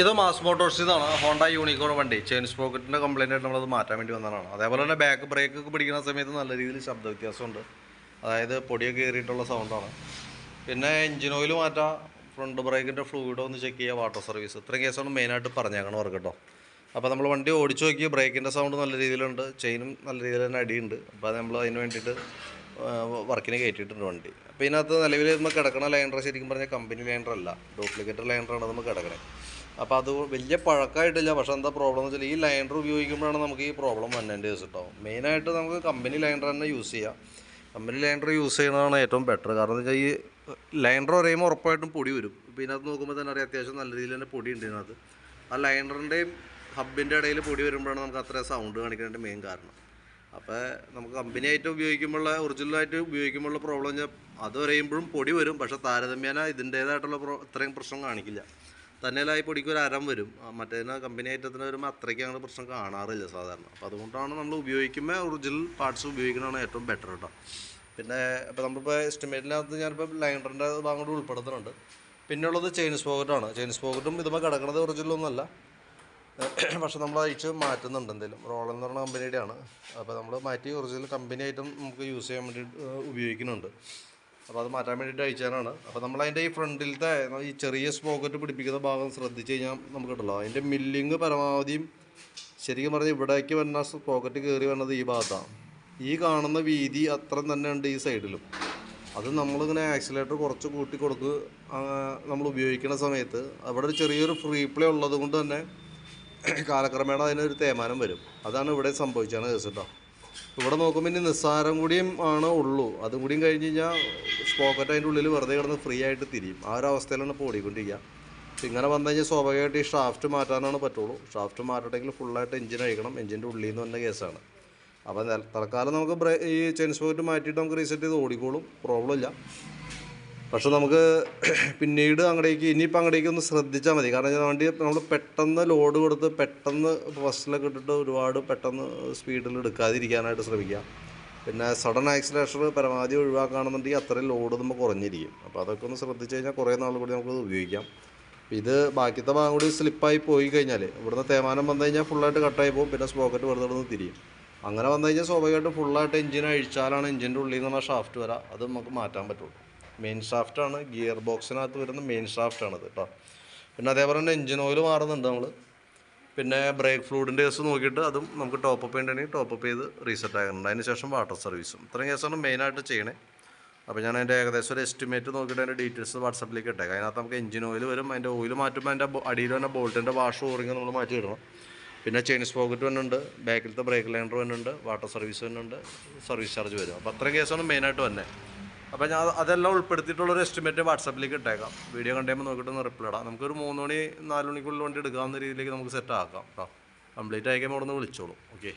ഇത് മാസ് മോട്ടോഴ്സിൽ നിന്നാണ് ഹോണ്ട യൂണിക്കോൺ വണ്ടി. ചെയിൻ സ്പോക്കറ്റിന്റെ കംപ്ലൈന്റ് ആയിട്ട് നമ്മളത് മാറ്റാൻ വേണ്ടി വന്നതാണ്. അതേപോലെ തന്നെ ബാക്ക് ബ്രേക്ക് ഒക്കെ പിടിക്കുന്ന സമയത്ത് നല്ല രീതിയിൽ ശബ്ദ വ്യത്യാസമുണ്ട്. അതായത് പൊടിയൊക്കെ കയറിയിട്ടുള്ള സൗണ്ടാണ് പിന്നെ എഞ്ചിൻ ഓയിൽ മാറ്റാം. ഫ്രണ്ട് ബ്രേക്കിന്റെ ഫ്ലൂയിഡോ ഒന്ന് ചെക്ക് ചെയ്യുക വാട്ടർ സർവീസ് ഇത്രയും കേസാണ് മെയിനായിട്ട് പറഞ്ഞേക്കണം അവർക്ക് കേട്ടോ. അപ്പോൾ നമ്മൾ വണ്ടി ഓടിച്ചു നോക്കി ബ്രേക്കിന്റെ സൗണ്ട് നല്ല രീതിയിലുണ്ട്. ചെയിനും നല്ല രീതിയിൽ തന്നെ അടിയുണ്ട്. അപ്പോൾ നമ്മൾ അതിന് വേണ്ടിയിട്ട് വർക്കിന് കയറ്റിയിട്ടുണ്ട് വണ്ടി. അപ്പോൾ ഇതിനകത്ത് നിലവിൽ നമ്മൾ കിടക്കണ ലൈൻഡർ ശരിക്കും പറഞ്ഞാൽ കമ്പനി ലൈൻഡർ അല്ല. ഡ്യൂപ്ലിക്കേറ്റ് ലൈൻഡറാണ് നമ്മൾ കിടക്കണേ. അപ്പോൾ അത് വലിയ പഴക്കമായിട്ടില്ല പക്ഷേ എന്താ പ്രോബ്ലം എന്ന് വെച്ചാൽ ഈ ലൈനർ ഉപയോഗിക്കുമ്പോഴാണ് നമുക്ക് ഈ പ്രോബ്ലം വന്നതിന്റെ കേസ് ഉണ്ടാവും മെയിനായിട്ട് നമുക്ക് കമ്പനി ലൈനർ തന്നെ യൂസ് ചെയ്യാം. കമ്പനി ലൈനർ യൂസ് ചെയ്യുന്നതാണ് ഏറ്റവും ബെറ്റർ കാരണം എന്ന് വെച്ചാൽ ഈ ലൈനർ പറയുമ്പോൾ ഉറപ്പായിട്ടും പൊടി വരും. ഇപ്പോൾ ഇതിനകത്ത് നോക്കുമ്പോൾ തന്നെ അറിയാം അത്യാവശ്യം നല്ല രീതിയിൽ തന്നെ പൊടി ഉണ്ട് ഇതിനകത്ത്. ആ ലൈനറിന്റെയും ഹബിന്റെ ഇടയിൽ പൊടി വരുമ്പോഴാണ് നമുക്ക് അത്രയും സൗണ്ട് കാണിക്കാനായിട്ട് മെയിൻ കാരണം. അപ്പോൾ നമുക്ക് കമ്പനി ആയിട്ട് ഉപയോഗിക്കുമ്പോൾ ഒറിജിനലായിട്ട് ഉപയോഗിക്കുമ്പോഴുള്ള പ്രോബ്ലം വെച്ചാൽ അത് പറയുമ്പോഴും പൊടി വരും. പക്ഷേ താരതമ്യേന ഇതിന്റേതായിട്ടുള്ള പ്രോ ഇത്രയും പ്രശ്നം കാണിക്കില്ല. തന്നെയല്ല ഈ പൊടിക്ക് ഒരു അരം വരും. മറ്റേതിന് കമ്പനി ഐറ്റത്തിന് വരുമ്പോൾ അത്രയ്ക്ക് അങ്ങനെ പ്രശ്നം കാണാറില്ല സാധാരണ. അപ്പോൾ അതുകൊണ്ടാണ് നമ്മൾ ഉപയോഗിക്കുമ്പോൾ ഒറിജിനൽ പാർട്സ് ഉപയോഗിക്കുന്നതാണ് ഏറ്റവും ബെറ്റർ കേട്ടോ പിന്നെ ഇപ്പോൾ നമ്മളിപ്പോൾ എസ്റ്റിമേറ്റിനകത്ത് ഞാനിപ്പോൾ ലൈനറിന്റെ ഭാഗം കൂടി ഉൾപ്പെടുത്തുന്നുണ്ട്. പിന്നെ ഉള്ളത് ചെയിൻ സ്പോക്കറ്റാണ് ചെയിൻ സ്പോക്കറ്റും ഇതുമ്പോൾ കിടക്കുന്നത് ഒറിജിനലൊന്നുമല്ല പക്ഷെ നമ്മൾ അയച്ച് മാറ്റുന്നുണ്ട് എന്തെങ്കിലും റോൾ എന്ന് പറഞ്ഞ കമ്പനിയുടെയാണ് അപ്പോൾ നമ്മൾ മാറ്റി ഒറിജിനൽ കമ്പനി ഐറ്റം നമുക്ക് യൂസ് ചെയ്യാൻ വേണ്ടി ഉപയോഗിക്കുന്നുണ്ട്. അപ്പോൾ അത് മാറ്റാൻ വേണ്ടിയിട്ട് അയച്ചാലാണ് അപ്പോൾ നമ്മൾ അതിന്റെ ഈ ഫ്രണ്ടിലത്തെ ഈ ചെറിയ സ്പോക്കറ്റ് പിടിപ്പിക്കുന്ന ഭാഗം ശ്രദ്ധിച്ച് കഴിഞ്ഞാൽ നമുക്ക് കിട്ടുള്ളൂ അതിന്റെ മില്ലിങ് പരമാവധിയും ശരിക്കും പറഞ്ഞാൽ ഇവിടേക്ക് വരുന്ന സ്പോക്കറ്റ് കയറി വരുന്നത് ഈ ഭാഗത്താണ്. ഈ കാണുന്ന വീതി അത്ര തന്നെ ഉണ്ട് ഈ സൈഡിലും. അത് നമ്മളിങ്ങനെ ആക്സിലേറ്റർ കുറച്ച് കൂട്ടി കൊടുക്ക് നമ്മൾ ഉപയോഗിക്കുന്ന സമയത്ത് അവിടെ ഒരു ചെറിയൊരു ഫ്രീ പ്ലേ ഉള്ളത് കൊണ്ട് തന്നെ കാലക്രമേണ അതിനൊരു തേമാനം വരും. അതാണ് ഇവിടെ സംഭവിച്ചാണ് കേസ് കേട്ടോ. ഇവിടെ നോക്കുമ്പോൾ ഇനി നിസ്സാരം കൂടിയും ആണ് ഉള്ളൂ. അതും കൂടിയും കഴിഞ്ഞ് കഴിഞ്ഞാൽ സ്പോക്കറ്റ് അതിന്റെ ഉള്ളിൽ വെറുതെ കിടന്ന് ഫ്രീ ആയിട്ട് തിരിയും. ആ ഒരു അവസ്ഥയിലാണ് ഇപ്പോൾ ഓടിക്കൊണ്ടിരിക്കുക ഇങ്ങനെ വന്നു കഴിഞ്ഞാൽ സ്വാഭാവികമായിട്ട് ഈ ഷാഫ്റ്റ് മാറ്റാനാണ് പറ്റുള്ളൂ. ഷാഫ്റ്റ് മാറ്റണമെങ്കിൽ ഫുള്ളായിട്ട് എഞ്ചിൻ അഴിക്കണം. എഞ്ചിന്റെ ഉള്ളിൽ നിന്ന് വന്ന കേസാണ്. അപ്പോൾ തൽക്കാലം നമുക്ക് ഈ ചെയിൻ സ്പോക്കറ്റ് മാറ്റിയിട്ട് നമുക്ക് റീസെറ്റ് ചെയ്ത് ഓടിക്കോളും. പ്രോബ്ലം ഇല്ല. പക്ഷെ നമുക്ക് പിന്നീട് അങ്ങടേക്ക് ഇനിയിപ്പോൾ അങ്ങടേക്ക് ഒന്ന് ശ്രദ്ധിച്ചാൽ മതി. കാരണം ഞാൻ വണ്ടി നമ്മൾ പെട്ടെന്ന് ലോഡ് കൊടുത്ത് പെട്ടെന്ന് ബസ്സിലൊക്കെ ഇട്ടിട്ട് ഒരുപാട് പെട്ടെന്ന് സ്പീഡിൽ എടുക്കാതിരിക്കാനായിട്ട് ശ്രമിക്കുക. പിന്നെ സഡൻ ആക്സിലേഷൻ പരമാവധി ഒഴിവാക്കുകയാണെന്നുണ്ടെങ്കിൽ അത്രയും ലോഡ് നമ്മൾ കുറഞ്ഞിരിക്കും. അപ്പോൾ അതൊക്കെ ഒന്ന് ശ്രദ്ധിച്ച് കഴിഞ്ഞാൽ കുറേ നാൾ കൂടി നമുക്കത് ഉപയോഗിക്കാം. ഇത് ബാക്കിയത്തെ ഭാഗം കൂടി സ്ലിപ്പായി പോയി കഴിഞ്ഞാൽ ഇവിടുന്ന് തേമാനം വന്നു കഴിഞ്ഞാൽ ഫുള്ളായിട്ട് കട്ടായി പോകും. പിന്നെ സ്പോക്കറ്റ് വെറുതെ ഇടുന്ന് തിരിയും. അങ്ങനെ വന്നു കഴിഞ്ഞാൽ സ്വാഭാവികമായിട്ടും ഫുള്ളായിട്ട് എഞ്ചിൻ അഴിച്ചാലാണ് എഞ്ചിന്റെ ഉള്ളിൽ നിന്നുള്ള ഷാഫ്റ്റ് വരാം. അത് നമുക്ക് മാറ്റാൻ പറ്റുള്ളൂ. മെയിൻ ഷാഫ്റ്റാണ് ഗിയർ ബോക്സിനകത്ത് വരുന്ന മെയിൻ ഷാഫ്റ്റാണത് കേട്ടോ പിന്നെ അതേപോലെ തന്നെ എഞ്ചിൻ ഓയിൽ മാറുന്നുണ്ട് നമ്മൾ പിന്നെ ബ്രേക്ക് ഫ്ലൂഡിന്റെ കേസ് നോക്കിയിട്ട് അതും നമുക്ക് ടോപ്പ് അപ്പ് ചെയ്യണമെങ്കിൽ ടോപ്പ് അപ്പ് ചെയ്ത് റീസെറ്റ് ആകുന്നുണ്ട് അതിന് ശേഷം വാട്ടർ സർവീസും ഇത്രയും കേസാണ് മെയിനായിട്ട് ചെയ്യണേ. അപ്പോൾ ഞാൻ അതിന്റെ ഏകദേശം ഒരു എസ്റ്റിമേറ്റ് നോക്കിയിട്ട് അതിന്റെ ഡീറ്റെയിൽസ് വാട്സപ്പിലേക്ക് ഇട്ടേക്കാം. അതിനകത്ത് നമുക്ക് എഞ്ചിൻ ഓയിൽ വരും. അതിന്റെ ഓയിൽ മാറ്റുമ്പോൾ അതിന്റെ അടിയിൽ തന്നെ ബോൾട്ടിന്റെ വാഷ് ഓറിങ് നമ്മൾ മാറ്റി ഇടണം. പിന്നെ ചെയിൻ സ്പോക്കറ്റ് വന്നുണ്ട് ബാക്കിലത്തെ ബ്രേക്ക് ലൈനർ വന്നുണ്ട് വാട്ടർ സർവീസ് വന്നുണ്ട് സർവീസ് ചാർജ് വരും. അപ്പോൾ അത്രയും കേസാണ് മെയിനായിട്ട് വന്നെ. അപ്പോൾ ഞാൻ അതെല്ലാം ഉൾപ്പെടുത്തിയിട്ടുള്ളൊരു എസ്റ്റിമേറ്റ് വാട്സപ്പിലേക്ക് ഇട്ടേക്കാം. വീഡിയോ കണ്ടുമ്പോൾ നോക്കിയിട്ട് ഒന്ന് റിപ്ലൈ ഇടാം. നമുക്കൊരു മൂന്ന് മണി നാല് മണിക്കുള്ളിൽ വണ്ടി എടുക്കാവുന്ന രീതിയിലേക്ക് നമുക്ക് സെറ്റ് ആക്കാം കേട്ടോ കംപ്ലീറ്റ് ആയിക്കുമ്പോൾ അവിടെ നിന്ന് വിളിച്ചോളൂ. ഓക്കെ